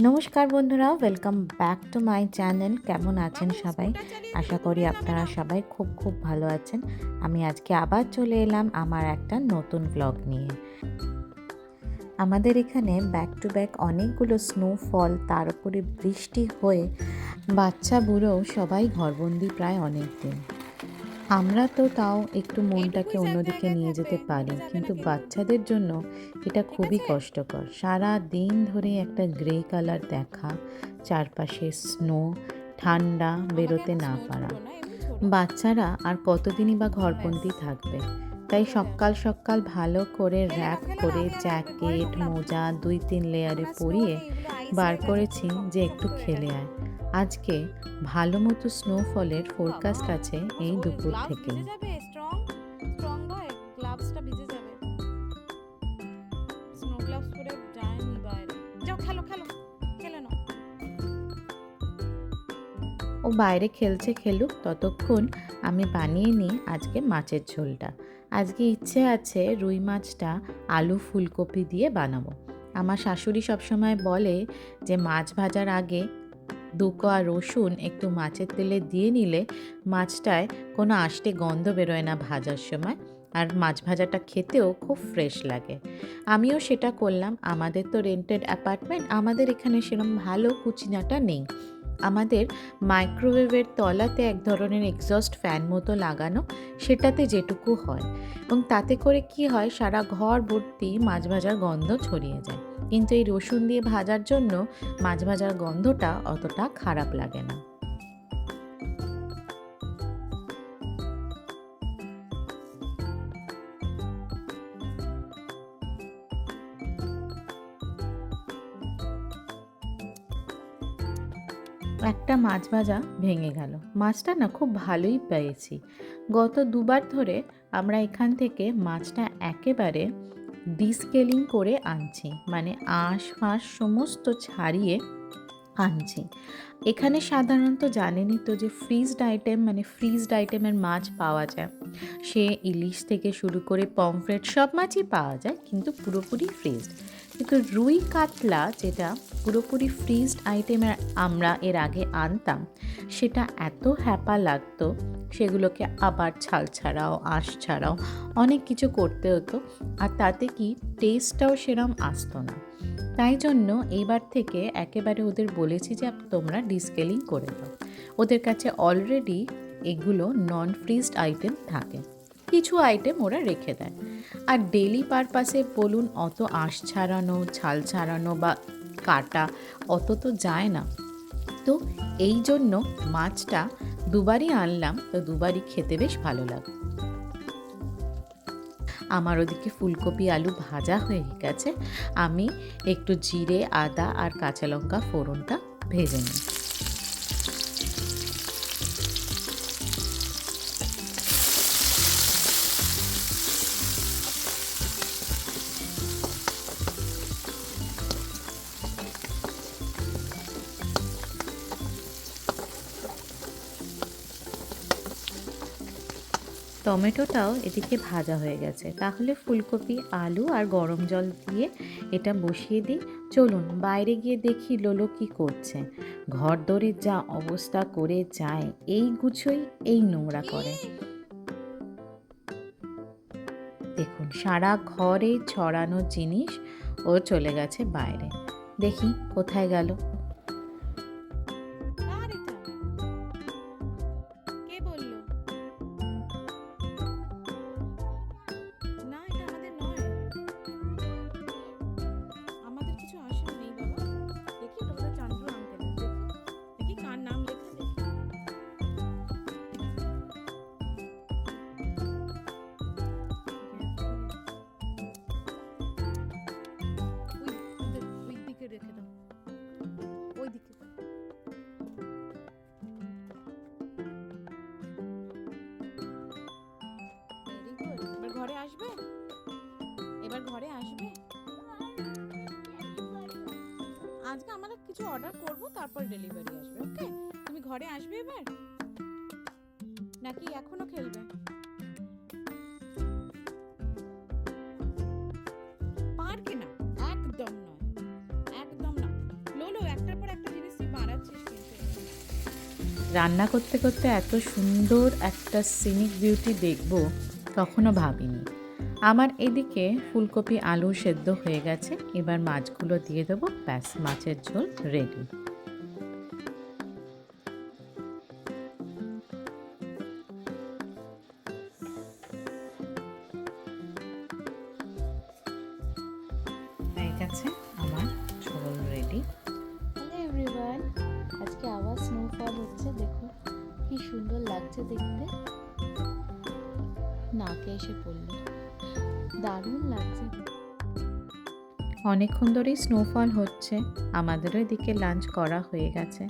নমস্কার বন্ধুরা welcome back to my channel কেমন আছেন সবাই? আশা করি আপনারা সবাই খুব খুব ভালো আছেন। আমি আজকে আবার চলে এলাম আমার একটা নতুন ব্লগ নিয়ে। আমাদের এখানে ব্যাক টু ব্যাক অনেকগুলো স্নোফল তার উপরে বৃষ্টি হয়ে বাচ্চা বুড়ো সবাই ঘরবন্দি প্রায় অনেক দিন আমরা তো তাও একটু মনটাকে অন্যদিকে নিয়ে যেতে পারি কিন্তু বাচ্চাদের জন্য এটা খুবই কষ্টকর। সারা দিন ধরে একটা গ্রে কালার দেখা চারপাশে স্নো ঠান্ডা বেরোতে না পারা। বাচ্চারা আর কতদিনই বা ঘরবন্দি থাকবে? তাই সকাল সকাল ভালো করে র্যাপ করে জ্যাকেট মোজা দুই তিন লেয়ারে পরিয়ে বার করেছি যে একটু খেলে আয়। আজকে ভালো মতো স্নোফলের ফোরকাস্ট আছে এই দুপুর থেকে। ও বাইরে খেলছে খেলুক ততক্ষণ আমি বানিয়ে নিই আজকে মাছের ঝোলটা। আজকে ইচ্ছে আছে রুই মাছটা আলু ফুলকপি দিয়ে বানাবো। আমার শাশুড়ি সবসময় বলে যে মাছ ভাজার আগে দুকোয়া রসুন একটু মাছের তেলে দিয়ে নিলে মাছটায় কোনো আষ্টে গন্ধ বেরোয় না ভাজার সময়। আর মাছ ভাজাটা খেতেও খুব ফ্রেশ লাগে। আমিও সেটা করলাম। আমাদের তো রেন্টেড অ্যাপার্টমেন্ট আমাদের এখানে সেরকম ভালো কুচিনাটা নেই। আমাদের মাইক্রোওয়েভের তলাতে এক ধরনের এক্সস্ট ফ্যান মতো লাগানো, সেটাতে যেটুকু হয়। এবং তাতে করে কি হয়, সারা ঘর ভর্তি মাছ ভাজার গন্ধ ছড়িয়ে যায়। কিন্তু এই রসুন দিয়ে ভাজার জন্য মাছ ভাজার গন্ধটা অতটা খারাপ লাগে না। একটা মাছ ভাজা ভেঙে গেল। মাছটা না খুব ভালোই পেয়েছি। গত দুবার ধরে আমরা এখান থেকে মাছটা একেবারে ডিস্কেলিং করে আনছি মানে আঁশ ফাঁস সমস্ত ছাড়িয়ে আনছি। এখানে সাধারণত জানেনই তো যে ফ্রিজড আইটেম মানে ফ্রিজড আইটেমের মাছ পাওয়া যায়। সে ইলিশ থেকে শুরু করে পমফ্রেট সব মাছই পাওয়া যায়, কিন্তু পুরোপুরি ফ্রিজড। কিন্তু রুই কাতলা যেটা পুরোপুরি ফ্রিজড আইটেম আমরা এর আগে আনতাম। সেটা এত হ্যাপা লাগতো, সেগুলোকে আবার ছাল ছাড়াও, আঁশ ছাড়াও অনেক কিছু করতে হতো, আর তাতে কি টেস্টটাও সেরম আসতো না। তাই জন্য এইবার থেকে একেবারে ওদের বলেছি যে তোমরা ডিসকেলিং করে দাও ওদের কাছে অলরেডি এগুলো নন ফ্রিজড আইটেম থাকে। কিছু আইটেম ওরা রেখে দেয়। আর ডেলি পারপাসে বলুন, অত আঁশ ছাড়ানো, ছাল ছাড়ানো বা কাটা, অত তো যায় না। তো এই জন্য মাছটা দুবারই আনলাম, তো দুবারই খেতে বেশ ভালো লাগে আমার ওদিকে ফুলকপি, আলু ভাজা হয়ে গেছে। আমি একটু জিরে, আদা আর কাঁচা লঙ্কা ফোড়নটা ভেজে নিই। টমেটোটাও এদিকে ভাজা হয়ে গেছে। তাহলে ফুলকপি, আলু আর গরম জল দিয়ে এটা বসিয়ে দিই। চলুন, বাইরে গিয়ে দেখি লোলো কি করছে। ঘর দরের যা অবস্থা করে যায়, এই গুছোই, এই নোংরা করে। দেখুন, সারা ঘরে ছড়ানো জিনিস ও চলে গেছে বাইরে। দেখি, কোথায় গেল? কিছু অর্ডার করব, তারপর ডেলিভারি আসবে ওকে তুমি ঘরে আসবে এবার? নাকি এখনও খেলবে? পারবে না, একদম নয়, একদম না। লোলো, একটার পর একটা জিনিস বাড়াচ্ছিস রান্না করতে করতে এত সুন্দর একটা সিনিক বিউটি দেখব, তখনও ভাবিনি। আমার এদিকে ফুলকপি, আলু সেদ্ধ হয়ে গেছে। এবার মাছগুলো দিয়ে দেবো। ব্যাস, মাছের ঝোল রেডি হয়ে গেছে আমার রেডি হ্যালো আজকে আবার স্নোফল হচ্ছে। দেখো কি সুন্দর লাগছে দেখতে। নাকে এসে পড়ল। দারুণ লাগছে। অনেকক্ষণ ধরেই স্নোফল হচ্ছে, আমাদেরও এদিকে লাঞ্চ করা হয়ে গেছে।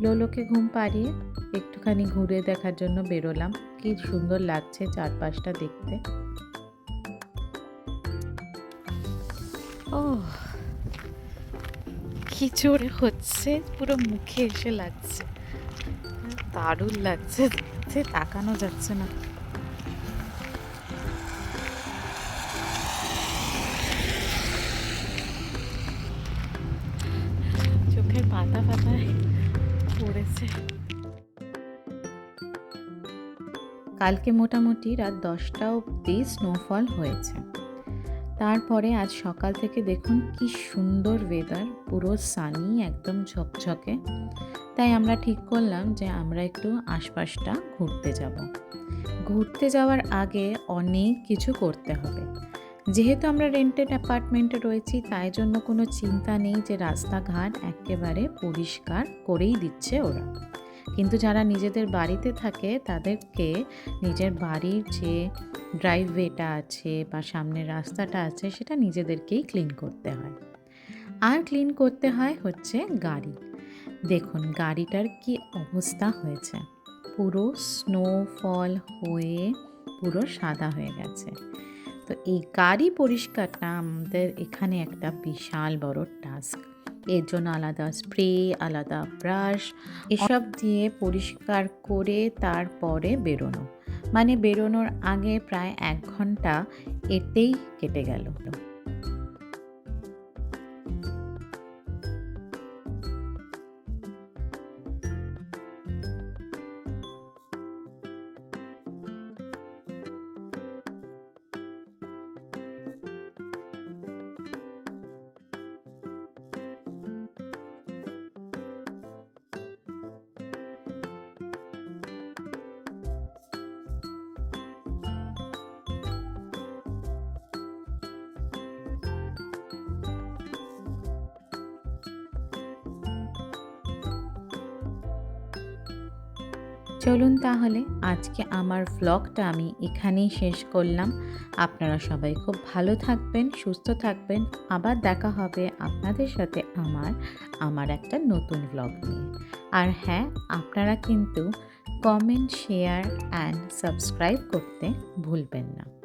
লোলোকে ঘুম পাড়িয়ে একটুখানি ঘুরে দেখার জন্য বেরোলাম। কি সুন্দর লাগছে চারপাশটা দেখতে। ও কি জোরে হচ্ছে, পুরো মুখে এসে লাগছে। দারুণ লাগছে তাকানো যাচ্ছে না। কালকে মোটামুটি রাত দশটা অবধি স্নোফল হয়েছে। তারপরে আজ সকাল থেকে দেখুন কি সুন্দর ওয়েদার পুরো সানি একদম ঝকঝকে। তাই আমরা ঠিক করলাম যে আমরা একটু আশপাশটা ঘুরতে যাব। ঘুরতে যাওয়ার আগে অনেক কিছু করতে হবে। যেহেতু আমরা রেন্টেড অ্যাপার্টমেন্টে রয়েছি, তাই জন্য কোনো চিন্তা নেই যে রাস্তাঘাট একেবারে পরিষ্কার করেই দিচ্ছে ওরা। কিন্তু যারা নিজেদের বাড়িতে থাকে তাদেরকে নিজের বাড়ির যে ড্রাইভওয়েটা আছে বা সামনের রাস্তাটা আছে সেটা নিজেদেরকেই ক্লিন করতে হয়। আর ক্লিন করতে হয় হচ্ছে গাড়ি। দেখুন, গাড়িটার কি অবস্থা হয়েছে। পুরো স্নোফল হয়ে পুরো সাদা হয়ে গেছে। তো এই গাড়ি পরিষ্কারটা আমাদের এখানে একটা বিশাল বড় টাস্ক এর জন্য আলাদা স্প্রে, আলাদা ব্রাশ, এসব দিয়ে পরিষ্কার করে তারপরে বেরোনো। মানে বেরোনোর আগে প্রায় এক ঘণ্টা এতেই কেটে গেল। চলুন তাহলে আজকে আমার ভ্লগটা আমি এখানেই শেষ করলাম। আপনারা সবাই খুব ভালো থাকবেন, সুস্থ থাকবেন। আবার দেখা হবে আপনাদের সাথে আমার আমার একটা নতুন ভ্লগ নিয়ে। আর হ্যাঁ আপনারা কিন্তু কমেন্ট শেয়ার অ্যান্ড সাবস্ক্রাইব করতে ভুলবেন না।